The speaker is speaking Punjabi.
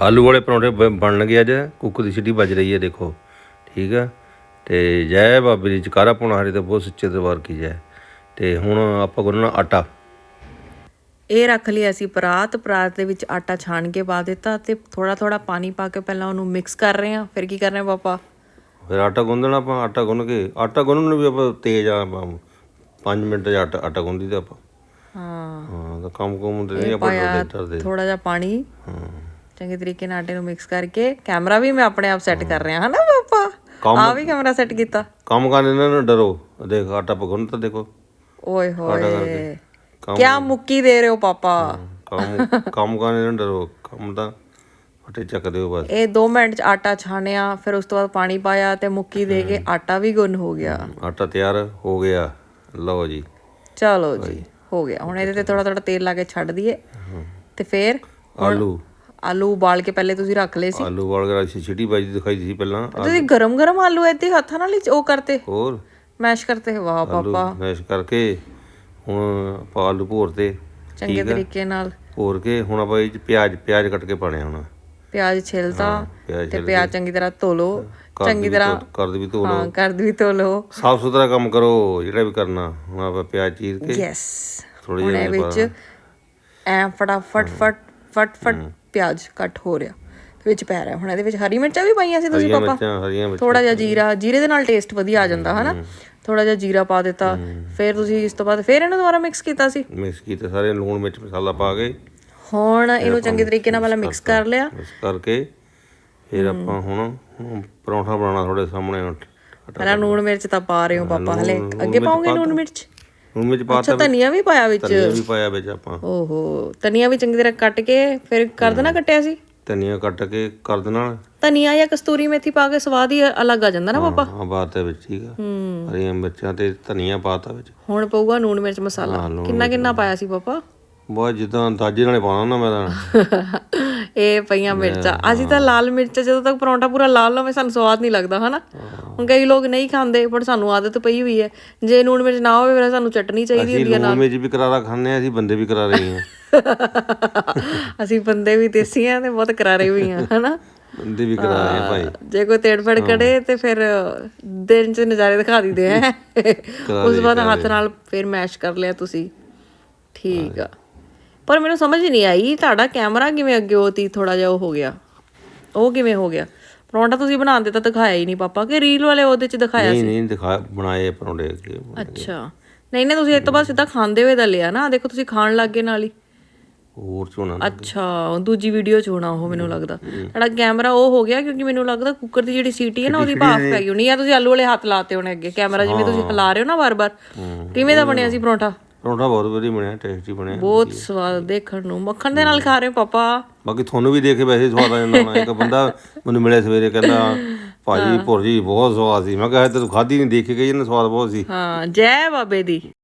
ਆਲੂ ਵਾਲੇ ਪਰੌਂਠੇ ਬ- ਬਣਨ ਗਏ ਅੱਜ। ਕੁੱਕਰ ਦੀ ਸਿਟੀ ਵੱਜ ਰਹੀ ਹੈ ਦੇਖੋ। ਠੀਕ ਆ? ਤੇ ਜੈ ਬਾਬੇ ਦੀ ਚਕਾਰਾ ਪਾਉਣਾ ਹਰੇ ਤੇ ਬਹੁਤ ਸੱਚੇ ਦਰਬਾਰ ਕੀ ਜੈ। ਤੇ ਹੁਣ ਆਪਾਂ ਗੁੰਨਣਾ ਆਟਾ। ਇਹ ਰੱਖ ਲਿਆ ਅਸੀਂ ਪਰਾਤ। ਪਰਾਤ ਦੇ ਵਿੱਚ ਆਟਾ ਛਾਣ ਕੇ ਪਾ ਦਿੱਤਾ ਤੇ ਥੋੜਾ ਥੋੜਾ ਪਾਣੀ ਪਾ ਕੇ ਪਹਿਲਾਂ ਉਹਨੂੰ ਮਿਕਸ ਕਰ ਰਹੇ ਹਾਂ। ਫਿਰ ਕੀ ਕਰ ਰਹੇ ਹਾਂ ਪਾਪਾ ਫਿਰ ਆਟਾ ਗੁੰਨਣਾ ਆਪਾਂ ਆਟਾ ਗੁੰਨ ਕੇ। ਆਟਾ ਗੁੰਨਣ ਨੂੰ ਵੀ ਆਪਾਂ ਤੇਜ਼ ਆ 5 ਮਿੰਟ ਚ ਆਟਾ ਆਟਾ ਗੁੰਨਦੀ ਤੇ ਆਪਾਂ। ਹਾਂ। ਹਾਂ ਤਾਂ ਕੰਮ ਕੁਮ ਤੇ ਨਹੀਂ ਆਪਾਂ ਡਰਦੇ ਥੋੜਾ ਜਿਹਾ ਪਾਣੀ। ਹਾਂ। ਚੰਗੇ ਤਰੀਕੇ ਨਾਲ ਆਟੇ ਨੂੰ ਮਿਕਸ ਕਰਕੇ ਕੈਮਰਾ ਵੀ ਮੈਂ ਆਪਣੇ ਆਪ ਸੈੱਟ ਕਰ ਰਿਹਾ ਹਾਂ ਨਾ ਪਾਪਾ ਆ ਵੀ ਕੈਮਰਾ ਸੈੱਟ ਕੀਤਾ। ਕੰਮ ਕਰਨ ਇਹਨਾਂ ਨੂੰ ਡਰੋ। ਦੇਖ ਆਟਾ ਪਗੁੰਨ ਤਾਂ ਦੇਖੋ। ਓਏ ਹੋਏ ਕਿਆ ਮੁੱਕੀ ਦੇ ਰਹੇ ਹੋ ਪਾਪਾ। ਕੰਮ ਕੰਮ ਕਰਨ ਇਹਨਾਂ ਨੂੰ ਡਰੋ। ਕੰਮ ਤਾਂ ਫਟੇ ਚੱਕਦੇ ਹੋ ਬਸ। ਇਹ 2 ਮਿੰਟ ਚ ਆਟਾ ਛਾਣਿਆ ਫਿਰ ਉਸ ਤੋਂ ਬਾਅਦ ਪਾਣੀ ਪਾਇਆ ਤੇ ਮੁੱਕੀ ਦੇ ਕੇ ਆਟਾ ਵੀ ਗੁੰਨ ਹੋ ਗਿਆ। ਆਟਾ ਤਿਆਰ ਹੋ ਗਿਆ। ਲਓ ਜੀ। ਚਲੋ ਜੀ ਹੋ ਗਿਆ। ਹੁਣ ਇਹਦੇ ਤੇ ਥੋੜਾ ਥੋੜਾ ਤੇਲ ਲਾ ਕੇ ਛੱਡ ਦਈਏ। ਤੇ ਫਿਰ ਆਲੂ। ਆਲੂ ਉਬਾਲ ਕੇ ਪਹਿਲੇ ਤੁਸੀਂ ਰੱਖ ਲਏ ਸੀ। ਆਲੂ ਵਾਲ ਕੇ ਅਸੀਂ ਛਿਟੀ ਬਾਜੀ ਦਿਖਾਈ ਸੀ ਪਹਿਲਾਂ। ਤੁਸੀਂ ਗਰਮ ਗਰਮ ਆਲੂ ਇੱਥੇ ਹੱਥਾਂ ਨਾਲ ਹੀ ਉਹ ਕਰਤੇ? ਹੋਰ? ਮੈਸ਼ ਕਰਤੇ ਵਾਹ ਆਲੂ ਪਾਪਾ। ਮੈਸ਼ ਕਰਕੇ ਹੁਣ ਆਪਾਂ ਆਲੂ ਭੋਰਤੇ ਚੰਗੇ ਤਰੀਕੇ ਨਾਲ। ਭੋਰ ਕੇ ਹੁਣ ਆਪਾਂ ਇਹ 'ਚ ਪਿਆਜ਼ ਪਿਆਜ਼ ਕੱਟ ਕੇ ਪਾਣੇ ਹੁਣ। ਪਿਆਜ਼ ਛਿਲਤਾ ਪਿਆਜ਼ ਤੇ ਪਿਆਜ਼ ਚੰਗੀ ਤਰ੍ਹਾਂ ਧੋ ਲਓ ਚੰਗੀ ਤਰ੍ਹਾਂ ਕਰ ਦੇ ਵੀ ਧੋ ਲਓ ਹਾਂ ਕਰਦ ਵੀ ਧੋ ਲਓ ਸਾਫ਼ ਸੁਥਰਾ ਕੰਮ ਕਰੋ ਜਿਹੜਾ ਵੀ ਕਰਨਾ। ਹੁਣ ਆਪਾਂ ਪਿਆਜ਼ ਚੀਰ ਕੇ ਯੈਸ ਥੋੜੀ ਹੁਣ ਇਹ ਵਿੱਚ ਐ ਫਟਾਫਟ ਫਟ ਫਟ ਫਟ ਪਿਆਜ਼ ਕੱਟ ਹੋ ਰਿਹਾ ਤੇ ਵਿੱਚ ਪੈ ਰਿਹਾ। ਹੁਣ ਇਹਦੇ ਵਿੱਚ ਹਰੀ ਮਿਰਚਾਂ ਵੀ ਪਾਈਆਂ ਸੀ ਤੁਸੀਂ ਹਰੀਆਂ ਪਾਪਾ? ਮਿਰਚਾਂ ਹਰੀਆਂ ਮਿਰਚਾਂ। ਥੋੜਾ ਜਿਹਾ ਜੀਰਾ ਜੀਰੇ ਦੇ ਨਾਲ ਟੇਸਟ ਵਧੀਆ ਆ ਜਾਂਦਾ ਹਨਾ? ਥੋੜਾ ਜਿਹਾ ਜੀਰਾ ਪਾ ਦਿੱਤਾ ਫਿਰ ਤੁਸੀਂ ਇਸ ਤੋਂ ਬਾਅਦ ਫਿਰ ਇਹਨੂੰ ਦੁਬਾਰਾ ਮਿਕਸ ਕੀਤਾ ਸੀ? ਮਿਕਸ ਕੀਤੇ ਸਾਰੇ ਲੂਣ ਮਿਰਚ ਮਸਾਲਾ ਪਾ ਕੇ। ਹੁਣ ਇਹਨੂੰ ਚੰਗੇ ਤਰੀਕੇ ਨਾਲ ਪਹਿਲਾਂ ਮਿਕਸ ਕਰ ਲਿਆ। ਮਿਕਸ ਕਰਕੇ ਫਿਰ ਆਪਾਂ ਹੁਣ ਪਰੌਂਠਾ ਬਣਾਉਣਾ ਤੁਹਾਡੇ ਸਾਹਮਣੇ। ਪਹਿਲਾਂ ਨੂਣ ਮਿਰਚ ਤਾਂ ਪਾ ਰਹੇ ਹੋ ਪਾਪਾ ਹਲੇ। ਅੱਗੇ ਪਾਉਂਗੇ ਨੂਣ ਮਿਰਚ? ਲੂਣ ਮਿਰਚ ਪਾ ਅੱਛਾ ਧਨੀਆ ਵੀ ਪਾਇਆ ਵਿੱਚ? ਧਨੀਆ ਵੀ ਪਾਇਆ ਵਿੱਚ ਆਪਾਂ। ਓਹੋ ਧਨੀਆ ਵੀ ਚੰਗੀ ਤਰ੍ਹਾਂ ਕੱਟ ਕੇ ਫਿਰ ਕਰ ਦੇਣਾ ਕੱਟਿਆ ਸੀ? ਧਨੀਆ ਕੱਟ ਕੇ ਕਰ ਦੇਣਾ। ਧਨੀਆ ਜਾਂ ਕਸਤੂਰੀ ਮੇਥੀ ਪਾ ਕੇ ਸਵਾਦ ਹੀ ਅਲੱਗ ਆ ਜਾਂਦਾ ਨਾ ਪਾਪਾ? ਹਾਂ ਬਾਤ ਹੈ ਵਿੱਚ ਠੀਕ ਆ। ਹਰੀਆਂ ਮਿਰਚਾਂ ਤੇ ਧਨੀਆ ਪਾਤਾ ਵਿੱਚ। ਹੁਣ ਪਊਗਾ ਨੂਣ ਮਿਰਚ ਮਸਾਲਾ। ਕਿੰਨਾ ਕਿੰਨਾ ਪਾਇਆ ਸੀ ਪਾਪਾ? ਬਹੁਤ ਜਿੱਦਾਂ ਅੰਦਾਜ਼ੇ ਨਾਲੇ ਪਾਉਣਾ ਨਾ ਮੈਂ ਤਾਂ। ਇਹ ਪਈਆਂ ਮਿਰਚਾਂ। ਅਸੀਂ ਤਾਂ ਲਾਲ ਮਿਰਚ ਜਦੋਂ ਤੱਕ ਪਰੌਂਠਾ ਪੂਰਾ ਲਾਲ ਨਾ ਹੋਵੇ ਸਾਨੂੰ ਸਵਾਦ ਨਹੀਂ ਲੱਗਦਾ ਹਨਾ? ਹੁਣ ਕਈ ਲੋਕ ਨਹੀਂ ਖਾਂਦੇ ਪਰ ਸਾਨੂੰ ਆਦਤ ਪਈ ਹੋਈ ਹੈ। ਜੇ ਨੂਣ ਮਿਰਚ ਨਾ ਹੋਵੇ ਫਿਰ ਸਾਨੂੰ ਚਟਨੀ ਚਾਹੀਦੀ ਅਸੀਂ ਲੂਣ ਮਿਰਚ ਵੀ ਕਰਾਰਾ ਖਾਂਦੇ ਆ ਅਸੀਂ ਬੰਦੇ ਵੀ ਕਰਾ ਰਹੇ ਹਾਂ। ਅਸੀਂ ਬੰਦੇ ਵੀ ਦੇਸੀ ਆ ਤੇ ਬਹੁਤ ਕਰਾਰੇ ਵੀ ਆ ਹਨਾ? ਬੰਦੇ ਵੀ ਕਰਾ ਰਹੇ ਆ ਭਾਈ ਜੇ ਕੋਈ ਤੇੜ ਫੜ ਕੜੇ ਤੇ ਫਿਰ ਦਿਨ ਚ ਨਜ਼ਾਰੇ ਦਿਖਾ ਦਿੰਦੇ ਆ ਉਸ ਬਾਅਦ ਹੱਥ ਨਾਲ ਫਿਰ ਮੈਸ਼ ਕਰ ਲਿਆ ਤੁਸੀਂ। ਠੀਕ ਆ। ਪਰ ਮੈਨੂੰ ਸਮਝ ਨਹੀਂ ਆਈ ਤੁਹਾਡਾ ਕੈਮਰਾ ਕਿਵੇਂ ਅੱਗੇ ਹੋਤੀ ਥੋੜਾ ਜਿਹਾ ਉਹ ਹੋ ਗਿਆ। ਉਹ ਕਿਵੇਂ ਹੋ ਗਿਆ? ਪਰੌਂਠਾ ਤੁਸੀਂ ਬਣਾਉਂਦੇ ਤਾਂ ਦਿਖਾਇਆ ਹੀ ਨਹੀਂ ਪਾਪਾ ਕਿ ਰੀਲ ਵਾਲੇ ਉਹਦੇ ਚ ਦਿਖਾਇਆ ਨਹੀਂ ਨਹੀਂ ਦਿਖਾ ਬਣਾਏ ਪਰੌਂਠੇ ਅੱਗੇ ਅੱਛਾ। ਨਹੀਂ ਨਹੀਂ ਤੁਸੀਂ ਇਸ ਤੋਂ ਬਾਅਦ ਸਿੱਧਾ ਖਾਂਦੇ ਹੋਏ ਦਾ ਲਿਆ ਨਾ ਦੇਖੋ ਤੁਸੀਂ ਖਾਣ ਲੱਗ ਗਏ ਨਾਲ ਹੀ। ਹੋਰ ਚੋਣਾ ਅੱਛਾ ਦੂਜੀ ਵੀਡੀਓ ਚ ਹੋਣਾ ਉਹ ਮੈਨੂੰ ਲੱਗਦਾ। ਤੁਹਾਡਾ ਕੈਮਰਾ ਉਹ ਹੋ ਗਿਆ ਕਿਉਂਕਿ ਮੈਨੂੰ ਲੱਗਦਾ ਕੁੱਕਰ ਦੀ ਜਿਹੜੀ ਸੀਟੀ ਹੈ ਨਾ ਉਹਦੀ ਭਾਫ ਪੈ ਗਈ ਹੋਣੀ ਜਾਂ ਤੁਸੀਂ ਆਲੂ ਵਾਲੇ ਹੱਥ ਲਾਤੇ ਹੋਣੇ ਅੱਗੇ। ਕੈਮਰਾ ਜਿਵੇਂ ਤੁਸੀਂ ਹਿਲਾ ਰਹੇ ਹੋ ਨਾ ਵਾਰ-ਵਾਰ। ਕਿਵੇਂ ਦਾ ਬਣਿਆ ਸੀ ਪਰੌਂਠਾ? ਪਰੌਂਠਾ ਬਹੁਤ ਵਧੀਆ ਬਣਿਆ ਟੇਸਟੀ ਬਣਿਆ ਬਹੁਤ ਸਵਾਦ ਦੇਖਣ ਨੂੰ। ਮੱਖਣ ਦੇ ਨਾਲ ਖਾ ਰਹੇ ਹੋ ਪਾਪਾ? ਬਾਕੀ ਤੁਹਾਨੂੰ ਵੀ ਦੇਖ ਕੇ ਵੈਸੇ ਹੀ ਸਵਾਦ ਆ ਜਾਂਦਾ ਹੋਣਾ। ਇੱਕ ਬੰਦਾ ਮੈਨੂੰ ਮਿਲਿਆ ਸਵੇਰੇ ਕਹਿੰਦਾ ਭਾਜੀ ਭੁਰਜੀ ਬਹੁਤ ਸਵਾਦ ਸੀ। ਮੈਂ ਕਿਹਾ ਇਹ ਤਾਂ ਤੂੰ ਖਾਧੀ ਨਹੀਂ ਦੇਖ ਕੇ ਗਈ ਇਹਨਾਂ ਸਵਾਦ ਬਹੁਤ ਸੀ। ਹਾਂ ਜੈ ਬਾਬੇ ਦੀ।